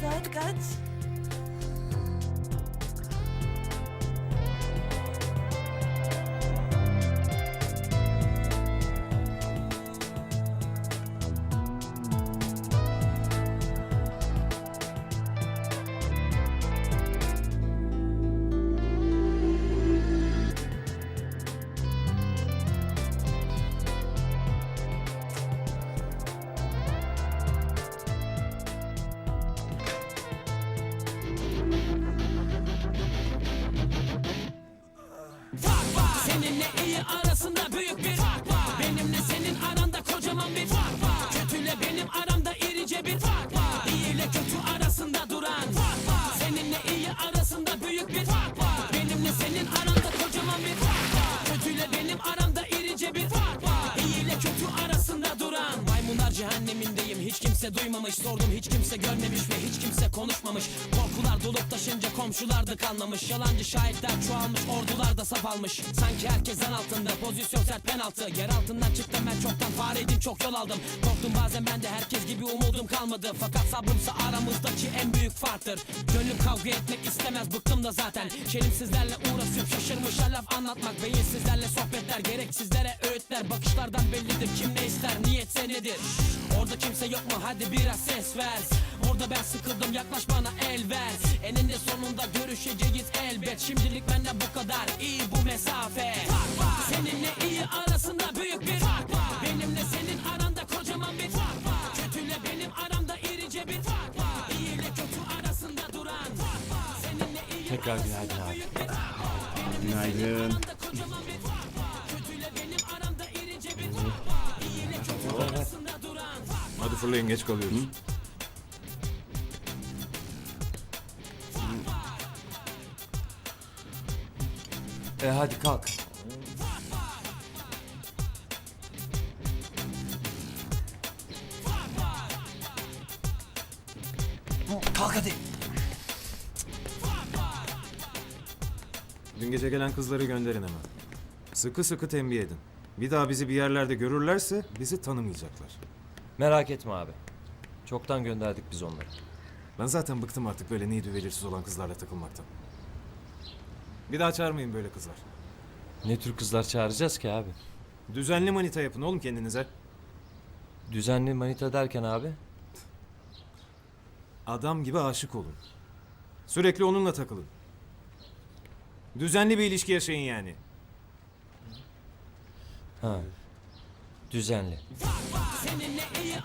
Saat kaç? Seninle iyi arasında büyük bir duran Maymunlar cehennemindeyim. Hiç kimse duymamış Sordum hiç kimse görmemiş ve hiç kimse konuşmamış. Korkular dolup taşınca komşular da kanlamış Yalancı şahitler çoğalmış ordular da saf almış. Sanki herkes zan altında pozisyon sert penaltı. Yer altından çıktım ben çoktan fareydim çok yol aldım. Korktum bazen ben de herkes gibi umudum kalmadı. Fakat sabrımsa aramızdaki en büyük farktır. Gönlüm kavga etmek istemez bıktım da zaten. Çelimsizlerle uğraşıp şaşırmışlar laf anlatmak Beyinsizlerle sohbetler gereksizlere öğütler. Bakışlardan bellidir kim ne ister niyetse nedir Orada kimse yok mu? Hadi biraz ses ver. Orada ben sıkıldım yaklaş bana el ver. Eninde sonunda görüşeceğiz elbet. Şimdilik benden bu kadar iyi bu mesafe. Seninle iyi arasında kötü arasında duran fark Hadi fırlayın geç kalıyoruz. E hadi kalk. Kalk hadi. Dün gece gelen kızları gönderin hemen. Sıkı sıkı tembih edin. Bir daha bizi bir yerlerde görürlerse bizi tanımayacaklar. Merak etme abi. Çoktan gönderdik biz onları. Ben zaten bıktım artık böyle neydi belirsiz olan kızlarla takılmaktan. Bir daha çağırmayın böyle kızlar. Ne tür kızlar çağıracağız ki abi? Düzenli manita yapın oğlum kendinize. Düzenli manita derken abi? Adam gibi aşık olun. Sürekli onunla takılın. Düzenli bir ilişki yaşayın yani. Ha. Düzenli. Seninle iyi